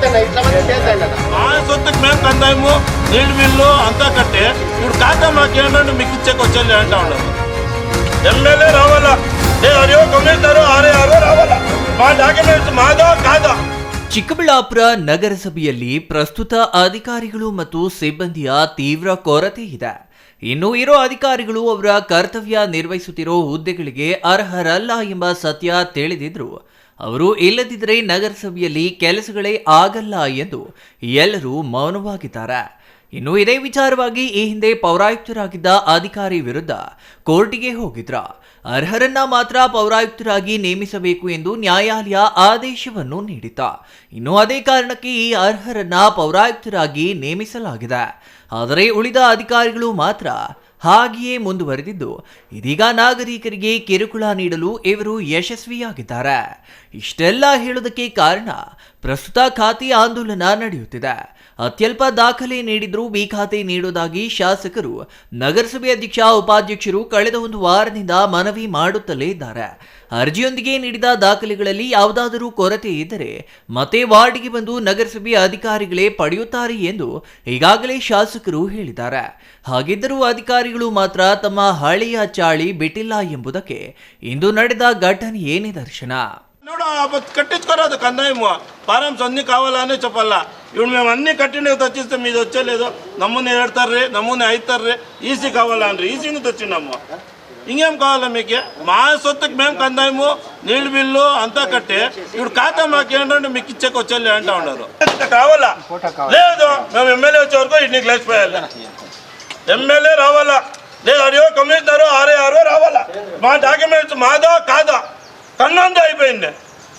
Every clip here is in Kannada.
చెప్తాను ఇట్లా మంది చేద్దాం మా సొత్తుకు మేము కందాము నీళ్ళు బిల్లు అంతా కట్టి ఇప్పుడు ఖాతా మాకు ఏంటంటే మీకు ఇచ్చేకి వచ్చేది అంటా ఉండదు ఎమ్మెల్యే రావాలా ఏ అరియో కమిషనరు ఆరే ఆరో రావాలా మా డాక్యుమెంట్స్ మాదో కాదా ಚಿಕ್ಕಬಳ್ಳಾಪುರ ನಗರಸಭೆಯಲ್ಲಿ ಪ್ರಸ್ತುತ ಅಧಿಕಾರಿಗಳು ಮತ್ತು ಸಿಬ್ಬಂದಿಯ ತೀವ್ರ ಕೊರತೆ ಇದೆ ಇನ್ನು ಇರೋ ಅಧಿಕಾರಿಗಳು ಅವರ ಕರ್ತವ್ಯ ನಿರ್ವಹಿಸುತ್ತಿರೋ ಹುದ್ದೆಗಳಿಗೆ ಅರ್ಹರಲ್ಲ ಎಂಬ ಸತ್ಯ ತಿಳಿದಿದ್ರು ಅವರು ಇಲ್ಲದಿದ್ದರೆ ನಗರಸಭೆಯಲ್ಲಿ ಕೆಲಸಗಳೇ ಆಗಲ್ಲ ಎಂದು ಎಲ್ಲರೂ ಮೌನವಾಗಿದ್ದಾರೆ. ಇನ್ನು ಇದೇ ವಿಚಾರವಾಗಿ ಈ ಹಿಂದೆ ಪೌರಾಯುಕ್ತರಾಗಿದ್ದ ಅಧಿಕಾರಿ ವಿರುದ್ಧ ಕೋರ್ಟಿಗೆ ಹೋಗಿದ್ರ. ಅರ್ಹರನ್ನ ಮಾತ್ರ ಪೌರಾಯುಕ್ತರಾಗಿ ನೇಮಿಸಬೇಕು ಎಂದು ನ್ಯಾಯಾಲಯ ಆದೇಶವನ್ನು ನೀಡಿತ ಇನ್ನು ಅದೇ ಕಾರಣಕ್ಕೆ ಈ ಅರ್ಹರನ್ನ ಪೌರಾಯುಕ್ತರಾಗಿ ನೇಮಿಸಲಾಗಿದೆ. ಆದರೆ ಉಳಿದ ಅಧಿಕಾರಿಗಳು ಮಾತ್ರ ಹಾಗೆಯೇ ಮುಂದುವರೆದಿದ್ದು, ಇದೀಗ ನಾಗರಿಕರಿಗೆ ಕಿರುಕುಳ ನೀಡಲು ಇವರು ಯಶಸ್ವಿಯಾಗಿದ್ದಾರೆ. ಇಷ್ಟೆಲ್ಲ ಹೇಳೋದಕ್ಕೆ ಕಾರಣ ಪ್ರಸ್ತುತ ಖಾತೆ ಆಂದೋಲನ ನಡೆಯುತ್ತಿದೆ. ಅತ್ಯಲ್ಪ ದಾಖಲೆ ನೀಡಿದ್ರೂ ಬಿ ಖಾತೆ ನೀಡುವುದಾಗಿ ಶಾಸಕರು, ನಗರಸಭೆ ಅಧ್ಯಕ್ಷ, ಉಪಾಧ್ಯಕ್ಷರು ಕಳೆದ ಒಂದು ವಾರದಿಂದ ಮನವಿ ಮಾಡುತ್ತಲೇ ಇದ್ದಾರೆ. ಅರ್ಜಿಯೊಂದಿಗೆ ನೀಡಿದ ದಾಖಲೆಗಳಲ್ಲಿ ಯಾವುದಾದರೂ ಕೊರತೆ ಇದ್ದರೆ ಮತ್ತೆ ವಾರ್ಡ್ಗೆ ಬಂದು ನಗರಸಭೆ ಅಧಿಕಾರಿಗಳೇ ಪಡೆಯುತ್ತಾರೆ ಎಂದು ಈಗಾಗಲೇ ಶಾಸಕರು ಹೇಳಿದ್ದಾರೆ ಹಾಗಿದ್ದರೂ ಅಧಿಕಾರಿಗಳು ಮಾತ್ರ ತಮ್ಮ ಹಳೆಯ ಚಾಳಿ ಬಿಟ್ಟಿಲ್ಲ ಎಂಬುದಕ್ಕೆ ಇಂದು ನಡೆದ ಘಟನೆಯೇ నిదర్శన చూడు కట్టించుకోరాదు కందాయము ఫారమ్స్ అన్ని కావాలని చెప్పాలా ఇప్పుడు మేము అన్ని కట్టిండే తెచ్చిస్తే మీది వచ్చేలేదు నమ్ముని ఏడతారు నమ్ముని అవుతారు ఈసీ కావాలా అంటారు ఈసీని తెచ్చినాము ఇంకేం కావాలా మీకు? మా సొత్తుకు మేము కందాయము నీళ్ళు బిల్లు అంతా కట్టి. ఇప్పుడు ఖాతా మాకు ఏంటంటే మీకు ఇచ్చేకి వచ్చేది అంటా ఉన్నారు. కావాలా? లేదు మేము ఎమ్మెల్యే వచ్చే వరకు ఇంటికి లేచిపోయాలి. ఎమ్మెల్యే రావాలా? లేదు అడియో కమిషనరు ఆరే ఆరో రావాలా? మా డాక్యుమెంట్స్ మాదో కాదా? కన్నంత అయిపోయింది.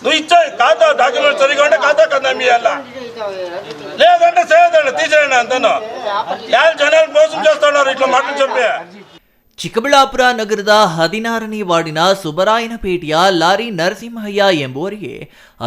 నువ్వు ఇచ్చా ఖాతా డాక్యుమెంట్ సరిగా ఉంటే ఖాతా కన్నా మీ అల్ల లేదంటే చేయదండి తీసేయండి అంతను? యాళ్ళు జనాలు మోసం చేస్తున్నారు ఇట్లా మాటలు చెప్పి. ಚಿಕ್ಕಬಳ್ಳಾಪುರ ನಗರದ ಹದಿನಾರನೇ ವಾರ್ಡಿನ ಸುಬರಾಯನಪೇಟೆಯ ಲಾರಿ ನರಸಿಂಹಯ್ಯ ಎಂಬುವರಿಗೆ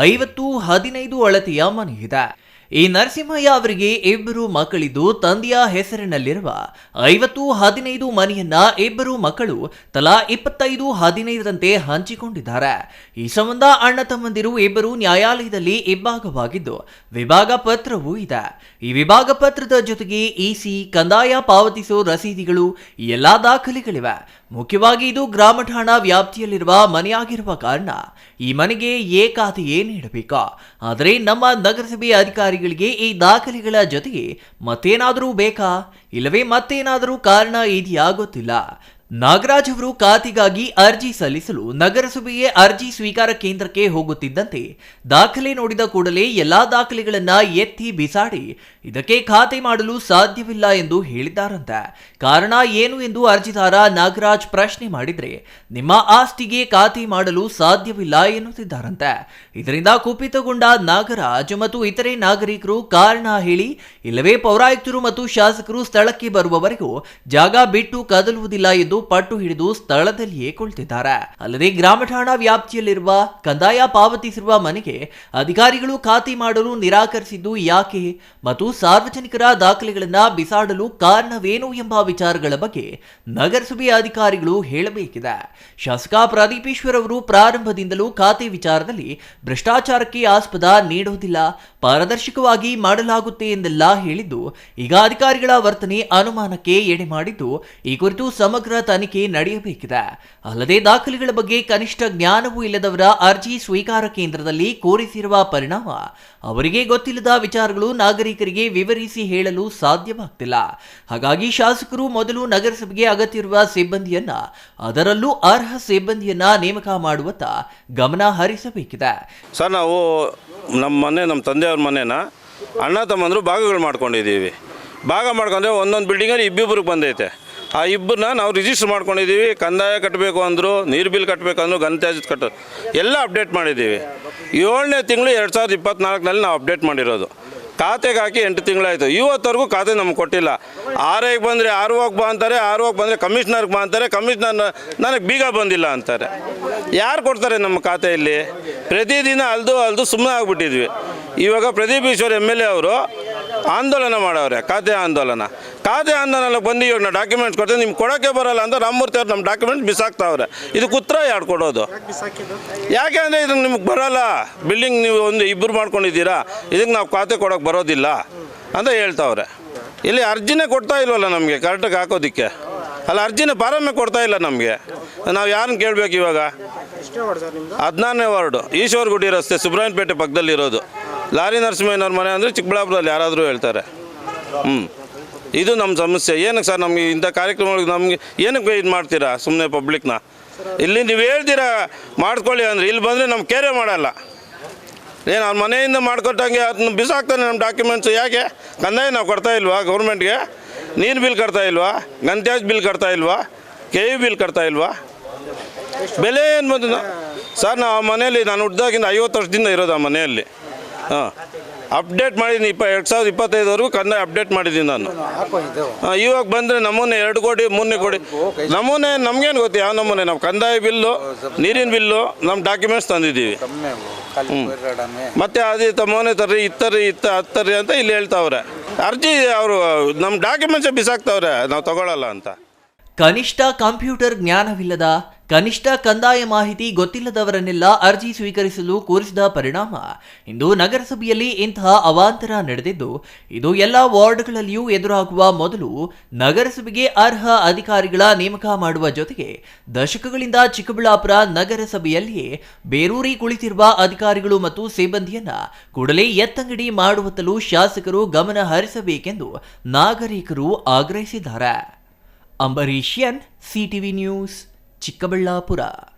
ಐವತ್ತು ಹದಿನೈದು ಅಳತೆಯ ಮನೆಯಿದೆ ಈ ನರಸಿಂಹಯ್ಯ ಅವರಿಗೆ ಇಬ್ಬರು ಮಕ್ಕಳಿದ್ದು ತಂದೆಯ ಹೆಸರಿನಲ್ಲಿರುವ ಐವತ್ತು ಹದಿನೈದು ಮನೆಯನ್ನ ಇಬ್ಬರು ಮಕ್ಕಳು ತಲಾ ಇಪ್ಪತ್ತೈದು ಹದಿನೈದರಂತೆ ಹಂಚಿಕೊಂಡಿದ್ದಾರೆ. ಈ ಸಂಬಂಧ ಅಣ್ಣ ತಮ್ಮಂದಿರು ಇಬ್ಬರು ನ್ಯಾಯಾಲಯದಲ್ಲಿ ಇಬ್ಬಾಗವಾಗಿದ್ದು ವಿಭಾಗ ಪತ್ರವೂ ಇದೆ. ಈ ವಿಭಾಗ ಪತ್ರದ ಜೊತೆಗೆ ಇಸಿ ಕಂದಾಯ ಪಾವತಿಸೋ ರಸೀದಿಗಳು ಎಲ್ಲಾ ದಾಖಲೆಗಳಿವೆ. ಮುಖ್ಯವಾಗಿ ಇದು ಗ್ರಾಮ ಠಾಣಾ ವ್ಯಾಪ್ತಿಯಲ್ಲಿರುವ ಮನೆಯಾಗಿರುವ ಕಾರಣ ಈ ಮನೆಗೆ ಏಕಾತಿಯೇ ನೀಡಬೇಕು. ಆದರೆ ನಮ್ಮ ನಗರಸಭೆ ಅಧಿಕಾರಿಗಳಿಗೆ ಈ ದಾಖಲೆಗಳ ಜೊತೆಗೆ ಮತ್ತೇನಾದರೂ ಬೇಕಾ? ಇಲ್ಲವೇ ಮತ್ತೇನಾದರೂ ಕಾರಣ ಇದೆಯಾ ಗೊತ್ತಿಲ್ಲ. ನಾಗರಾಜ್ ಅವರು ಖಾತೆಗಾಗಿ ಅರ್ಜಿ ಸಲ್ಲಿಸಲು ನಗರಸಭೆಯೇ ಅರ್ಜಿ ಸ್ವೀಕಾರ ಕೇಂದ್ರಕ್ಕೆ ಹೋಗುತ್ತಿದ್ದಂತೆ ದಾಖಲೆ ನೋಡಿದ ಕೂಡಲೇ ಎಲ್ಲಾ ದಾಖಲೆಗಳನ್ನ ಎತ್ತಿ ಬಿಸಾಡಿ ಇದಕ್ಕೆ ಖಾತೆ ಮಾಡಲು ಸಾಧ್ಯವಿಲ್ಲ ಎಂದು ಹೇಳಿದ್ದಾರಂತೆ. ಕಾರಣ ಏನು ಎಂದು ಅರ್ಜಿದಾರ ನಾಗರಾಜ್ ಪ್ರಶ್ನೆ ಮಾಡಿದ್ರೆ ನಿಮ್ಮ ಆಸ್ತಿಗೆ ಖಾತೆ ಮಾಡಲು ಸಾಧ್ಯವಿಲ್ಲ ಎನ್ನುತ್ತಿದ್ದಾರಂತೆ. ಇದರಿಂದ ಕುಪಿತಗೊಂಡ ನಾಗರಾಜ್ ಮತ್ತು ಇತರೆ ನಾಗರಿಕರು ಕಾರಣ ಹೇಳಿ ಇಲ್ಲವೇ ಪೌರಾಯುಕ್ತರು ಮತ್ತು ಶಾಸಕರು ಸ್ಥಳಕ್ಕೆ ಬರುವವರೆಗೂ ಜಾಗ ಬಿಟ್ಟು ಕದಲುವುದಿಲ್ಲ ಎಂದು ಪಟ್ಟು ಹಿಡಿದು ಸ್ಥಳದಲ್ಲಿಯೇ ಕುಳಿತಿದ್ದಾರೆ. ಅಲ್ಲದೆ ಗ್ರಾಮ ಠಾಣಾ ವ್ಯಾಪ್ತಿಯಲ್ಲಿರುವ ಕಂದಾಯ ಪಾವತಿಸಿರುವ ಮನೆಗೆ ಅಧಿಕಾರಿಗಳು ಖಾತೆ ಮಾಡಲು ನಿರಾಕರಿಸಿದ್ದು ಯಾಕೆ ಮತ್ತು ಸಾರ್ವಜನಿಕರ ದಾಖಲೆಗಳನ್ನ ಬಿಸಾಡಲು ಕಾರಣವೇನು ಎಂಬ ವಿಚಾರಗಳ ಬಗ್ಗೆ ನಗರಸಭೆ ಅಧಿಕಾರಿಗಳು ಹೇಳಬೇಕಿದೆ. ಶಾಸಕ ಪ್ರದೀಪೇಶ್ವರ್ ಅವರು ಪ್ರಾರಂಭದಿಂದಲೂ ಖಾತೆ ವಿಚಾರದಲ್ಲಿ ಭ್ರಷ್ಟಾಚಾರಕ್ಕೆ ಆಸ್ಪದ ನೀಡುವುದಿಲ್ಲ ಪಾರದರ್ಶಕವಾಗಿ ಮಾಡಲಾಗುತ್ತೆ ಎಂದೆಲ್ಲ ಹೇಳಿದ್ದು ಈಗ ಅಧಿಕಾರಿಗಳ ವರ್ತನೆ ಅನುಮಾನಕ್ಕೆ ಎಡೆ ಮಾಡಿದ್ದು, ಈ ಕುರಿತು ಸಮಗ್ರ ತನಿಖೆ ನಡೆಯಬೇಕಿದೆ. ಅಲ್ಲದೆ ದಾಖಲೆಗಳ ಬಗ್ಗೆ ಕನಿಷ್ಠ ಜ್ಞಾನವೂ ಇಲ್ಲದವರ ಅರ್ಜಿ ಸ್ವೀಕಾರ ಕೇಂದ್ರದಲ್ಲಿ ಕೋರಿಸಿರುವ ಪರಿಣಾಮ, ಅವರಿಗೆ ಗೊತ್ತಿಲ್ಲದ ವಿಚಾರಗಳು ನಾಗರಿಕರಿಗೆ ವಿವರಿಸಿ ಹೇಳಲು ಸಾಧ್ಯವಾಗ್ತಿಲ್ಲ. ಹಾಗಾಗಿ ಶಾಸಕರು ಮೊದಲು ನಗರಸಭೆಗೆ ಅಗತ್ಯವಿರುವ ಸಿಬ್ಬಂದಿಯನ್ನ, ಅದರಲ್ಲೂ ಅರ್ಹ ಸಿಬ್ಬಂದಿಯನ್ನ ನೇಮಕ ಮಾಡುವತ್ತ ಗಮನ ಹರಿಸಬೇಕಿದೆ. ಸರ್, ನಾವು ನಮ್ಮ ಮನೆ ನಮ್ಮ ತಂದೆಯವ್ರ ಮನೇನ ಅಣ್ಣ ತಮ್ಮಂದರು ಭಾಗಗಳು ಮಾಡ್ಕೊಂಡಿದ್ದೀವಿ. ಭಾಗ ಮಾಡ್ಕೊಂಡ್ರೆ ಒಂದೊಂದು ಬಿಲ್ಡಿಂಗಲ್ಲಿ ಇಬ್ಬಿಬ್ರಿಗೆ ಬಂದೈತೆ. ಆ ಇಬ್ಬರನ್ನ ನಾವು ರಿಜಿಸ್ಟರ್ ಮಾಡ್ಕೊಂಡಿದ್ದೀವಿ. ಕಂದಾಯ ಕಟ್ಟಬೇಕು ಅಂದರು, ನೀರು ಬಿಲ್ ಕಟ್ಟಬೇಕು ಅಂದರು ಕಟ್ಟೋ, ಎಲ್ಲ ಅಪ್ಡೇಟ್ ಮಾಡಿದ್ದೀವಿ. ಏಳನೇ ತಿಂಗಳು ಎರಡು ಸಾವಿರದ ಇಪ್ಪತ್ನಾಲ್ಕನಲ್ಲಿ ನಾವು ಅಪ್ಡೇಟ್ ಮಾಡಿರೋದು. ಖಾತೆಗೆ ಹಾಕಿ ಎಂಟು ತಿಂಗಳಾಯಿತು. ಇವತ್ತವರೆಗೂ ಖಾತೆ ನಮ್ಗೆ ಕೊಟ್ಟಿಲ್ಲ. ಆರೈಗೆ ಬಂದರೆ ಆರ್ ಹೋಗಿ ಬಾ ಅಂತಾರೆ ಆರ್ ಓಗೆ ಬಂದರೆ ಕಮಿಷ್ನರ್ಗೆ ಬಾ ಅಂತಾರೆ ಕಮಿಷ್ನರ್ ನನಗೆ ಬೀಗ ಬಂದಿಲ್ಲ ಅಂತಾರೆ. ಯಾರು ಕೊಡ್ತಾರೆ ನಮ್ಮ ಖಾತೆಯಲ್ಲಿ ಪ್ರತಿದಿನ ಅಲ್ದು ಅಲ್ದು ಸುಮ್ಮನೆ ಆಗ್ಬಿಟ್ಟಿದ್ವಿ. ಇವಾಗ Pradeep Eshwar M L A ಅವರು ಆಂದೋಲನ ಮಾಡವ್ರೆ, ಖಾತೆ ಆಂದೋಲನ. ಖಾತೆ ಆಂದೋಲನ ಬಂದು ಇವಾಗ ನಾವು ಡಾಕ್ಯುಮೆಂಟ್ಸ್ ಕೊಡ್ತೀವಿ ನಿಮ್ಗೆ ಕೊಡೋಕ್ಕೆ ಬರೋಲ್ಲ ಅಂತ ರಾಮಮೂರ್ತಿ ಅವ್ರು ನಮ್ಮ ಡಾಕ್ಯುಮೆಂಟ್ ಬಿಸಾಕ್ತಾವ್ರೆ. ಇದಕ್ಕೆ ಉತ್ತರ ಯಾರು ಕೊಡೋದು? ಯಾಕೆ ಅಂದರೆ ಇದಕ್ಕೆ ನಿಮ್ಗೆ ಬರೋಲ್ಲ? ಬಿಲ್ಡಿಂಗ್ ನೀವು ಒಂದು ಇಬ್ಬರು ಮಾಡ್ಕೊಂಡಿದ್ದೀರಾ, ಇದಕ್ಕೆ ನಾವು ಖಾತೆ ಕೊಡೋಕ್ಕೆ ಬರೋದಿಲ್ಲ ಅಂತ ಹೇಳ್ತಾವ್ರೆ. ಇಲ್ಲಿ ಅರ್ಜಿನೇ ಕೊಡ್ತಾ ಇಲ್ವಲ್ಲ ನಮಗೆ ಕರೆಕ್ಟಾಗಿ ಹಾಕೋದಕ್ಕೆ. ಅಲ್ಲ ಅರ್ಜಿನ ಪಾರಮ್ಮೆ ಕೊಡ್ತಾ ಇಲ್ಲ ನಮಗೆ. ನಾವು ಯಾರನ್ನ ಕೇಳಬೇಕು ಇವಾಗ? ಹದಿನಾರನೇ ವಾರ್ಡು, ಈಶ್ವರ ಗುಡಿ ರಸ್ತೆ ಸುಬ್ರಹ್ಮಣ್ಯಪೇಟೆ ಪಕ್ಕದಲ್ಲಿರೋದು. ಲಾರಿ ನರಸಿಂಹಯ್ಯನವ್ರ ಮನೆ ಅಂದರೆ ಚಿಕ್ಕಬಳ್ಳಾಪುರದಲ್ಲಿ ಯಾರಾದರೂ ಹೇಳ್ತಾರೆ. ಹ್ಞೂ ಇದು ನಮ್ಮ ಸಮಸ್ಯೆ. ಏನಕ್ಕೆ ಸರ್ ನಮಗೆ ಇಂಥ ಕಾರ್ಯಕ್ರಮಗಳಿಗೆ ನಮಗೆ ಏನಕ್ಕೆ ಇದು ಮಾಡ್ತೀರಾ ಸುಮ್ಮನೆ ಪಬ್ಲಿಕ್ನ ಇಲ್ಲಿ ನೀವು ಹೇಳ್ತೀರಾ ಮಾಡ್ಕೊಳ್ಳಿ ಅಂದರೆ ಇಲ್ಲಿ ಬಂದರೆ ನಮ್ಮ ಕೇರೆ ಮಾಡಲ್ಲ. ಏನು ಅವ್ರ ಮನೆಯಿಂದ ಮಾಡ್ಕೊಟ್ಟಂಗೆ ಅದನ್ನ ಬಿಸಾಕ್ತಾನೆ ನಮ್ಮ ಡಾಕ್ಯುಮೆಂಟ್ಸು ಯಾಕೆ ಕಂದಾಯ ನಾವು ಕೊಡ್ತಾ ಇಲ್ವಾ ಗೌರ್ಮೆಂಟ್ಗೆ ನೀರು ಬಿಲ್ ಕಟ್ತಾ ಇಲ್ವಾ? ಗಂತ್ಯಾಜ್ ಬಿಲ್ ಕಟ್ತಾ ಇಲ್ವಾ? ಕೆ ಯು ಬಿಲ್ ಕಟ್ತಾ ಇಲ್ವಾ? ಬೆಲೆ ಏನು ಬಂದು ಸರ್, ನಾವು ಮನೆಯಲ್ಲಿ ನಾನು ಹುಡ್ದಾಗಿಂದ ಐವತ್ತು ವರ್ಷದಿಂದ ಇರೋದು ಆ ಮನೆಯಲ್ಲಿ. ಹಾಂ. ಅಪ್ಡೇಟ್ ಮಾಡಿದ್ದೀನಿ ಇಪ್ಪ ಎರಡು ಸಾವಿರದ ಇಪ್ಪತ್ತೈದವರೆಗೂ ಕನ್ನಡ ಅಪ್ಡೇಟ್ ಮಾಡಿದ್ದೀನಿ ನಾನು. ಹಾಂ, ಇವಾಗ ಬಂದರೆ ನಮೂನೆ ಎರಡು ಕೋಟಿ, ಮೂರನೇ ಕೋಟಿ. ನಮೂನೆ, ನಮಗೇನು ಗೊತ್ತು ಯಾವ ನಮೂನೆ? ನಾವು ಕಂದಾಯ ಬಿಲ್ಲು, ನೀರಿನ ಬಿಲ್ಲು ನಮ್ಮ ಡಾಕ್ಯುಮೆಂಟ್ಸ್ ತಂದಿದ್ದೀವಿ. ಮತ್ತೆ ಅದೇ ತಮ್ಮನೆ ತರ್ರಿ ಇತ್ತರಿ ಇತ್ತ ಹತ್ತರ್ರಿ ಅಂತ ಇಲ್ಲಿ ಹೇಳ್ತಾವ್ರೆ. ಅರ್ಜಿ ಅವರು ನಮ್ಮ ಡಾಕ್ಯುಮೆಂಟ್ಸ್ ಬಿಸಾಕ್ತಾವ್ರೆ, ನಾವು ತಗೊಳ್ಳಲ್ಲ ಅಂತ. ಕನಿಷ್ಠ ಕಂಪ್ಯೂಟರ್ ಜ್ಞಾನವಿಲ್ಲದ ಕನಿಷ್ಠ ಕಂದಾಯ ಮಾಹಿತಿ ಗೊತ್ತಿಲ್ಲದವರನ್ನೆಲ್ಲ ಅರ್ಜಿ ಸ್ವೀಕರಿಸಲು ಕೋರಿಸಿದ ಪರಿಣಾಮ. ಇಂದು ನಗರಸಭೆಯಲ್ಲಿ ಇಂತಹ ಅವಾಂತರ ನಡೆದಿದ್ದು, ಇದು ಎಲ್ಲ ವಾರ್ಡ್ಗಳಲ್ಲಿಯೂ ಎದುರಾಗುವ ಮೊದಲು ನಗರಸಭೆಗೆ ಅರ್ಹ ಅಧಿಕಾರಿಗಳ ನೇಮಕ ಮಾಡುವ ಜೊತೆಗೆ ದಶಕಗಳಿಂದ ಚಿಕ್ಕಬಳ್ಳಾಪುರ ನಗರಸಭೆಯಲ್ಲಿಯೇ ಬೇರೂರಿ ಕುಳಿತಿರುವ ಅಧಿಕಾರಿಗಳು ಮತ್ತು ಸಿಬ್ಬಂದಿಯನ್ನ ಕೂಡಲೇ ಎತ್ತಂಗಡಿ ಮಾಡುವತ್ತಲೂ ಶಾಸಕರು ಗಮನ ಹರಿಸಬೇಕೆಂದು ನಾಗರಿಕರು ಆಗ್ರಹಿಸಿದ್ದಾರೆ. Ambareesh N, CTV news. 집값을 나보라.